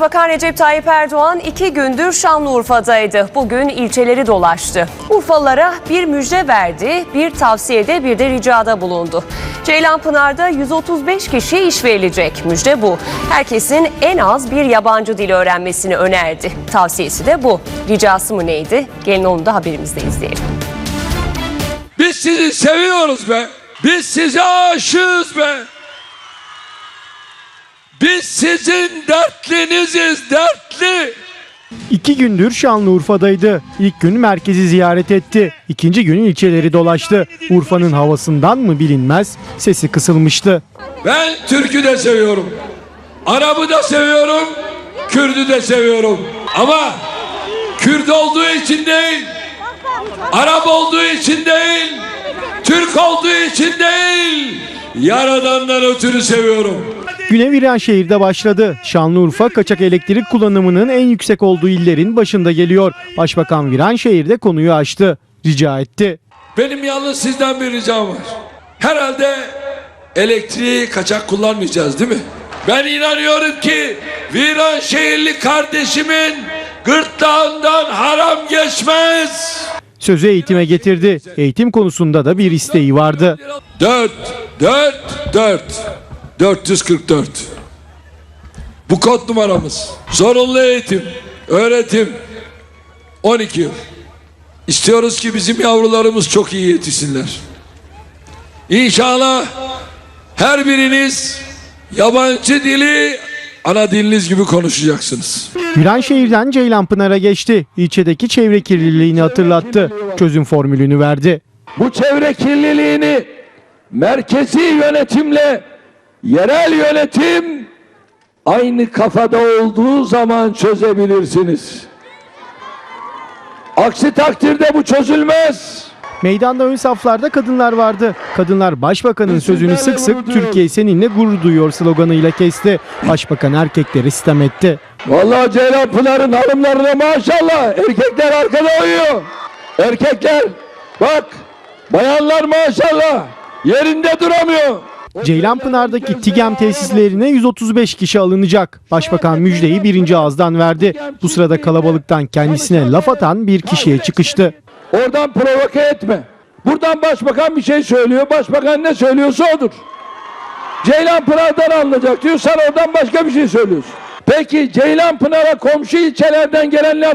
Başbakan Recep Tayyip Erdoğan iki gündür Şanlıurfa'daydı. Bugün ilçeleri dolaştı. Urfalılara bir müjde verdi, bir tavsiyede bir de ricada bulundu. Ceylanpınar'da 135 kişiye iş verilecek. Müjde bu. Herkesin en az bir yabancı dil öğrenmesini önerdi. Tavsiyesi de bu. Ricası mı neydi? Gelin onu da haberimizde izleyelim. Biz sizi seviyoruz be. Biz size aşığız be. Biz sizin dertliniziz dertli. İki gündür Şanlıurfa'daydı. İlk gün merkezi ziyaret etti. İkinci gün ilçeleri dolaştı. Urfa'nın havasından mı bilinmez sesi kısılmıştı. Ben Türk'ü de seviyorum. Arap'ı da seviyorum. Kürt'ü de seviyorum. Ama Kürt olduğu için değil. Arap olduğu için değil. Türk olduğu için değil. Yaradandan ötürü seviyorum. Güne Viranşehir'de başladı. Şanlıurfa kaçak elektrik kullanımının en yüksek olduğu illerin başında geliyor. Başbakan Viranşehir'de konuyu açtı. Rica etti. Benim yalnız sizden bir ricam var. Herhalde elektriği kaçak kullanmayacağız değil mi? Ben inanıyorum ki Viranşehirli kardeşimin gırtlağından haram geçmez. Sözü eğitime getirdi. Eğitim konusunda da bir isteği vardı. 4, 4, 4, 444. Bu kod numaramız. Zorunlu eğitim, öğretim 12 yıl. İstiyoruz ki bizim yavrularımız çok iyi yetişsinler. İnşallah her biriniz yabancı dili ana diliniz gibi konuşacaksınız. Viranşehir'den Ceylanpınar'a geçti. İlçedeki çevre kirliliğini hatırlattı. Çözüm formülünü verdi. bu çevre kirliliğini merkezi yönetimle yerel yönetim aynı kafada olduğu zaman çözebilirsiniz. Aksi takdirde bu çözülmez. Meydanda ön saflarda kadınlar vardı. Kadınlar başbakanın sözünü sık sık Türkiye seninle gurur duyuyor sloganıyla kesti. Başbakan erkekleri sitem etti. Vallahi Ceylan Pınar'ın hanımlarına maşallah erkekler arkada uyuyor. Erkekler bak bayanlar maşallah yerinde duramıyor. Ceylanpınar'daki TİGEM tesislerine 135 kişi alınacak. Başbakan müjdeyi birinci ağızdan verdi. Bu sırada kalabalıktan kendisine laf atan bir kişiye çıkıştı. Oradan provoke etme. Buradan başbakan bir şey söylüyor. Başbakan ne söylüyorsa odur. Ceylan Pınar'dan alınacak diyor. Sen oradan başka bir şey söylüyorsun. Peki Ceylan Pınar'a komşu ilçelerden gelenler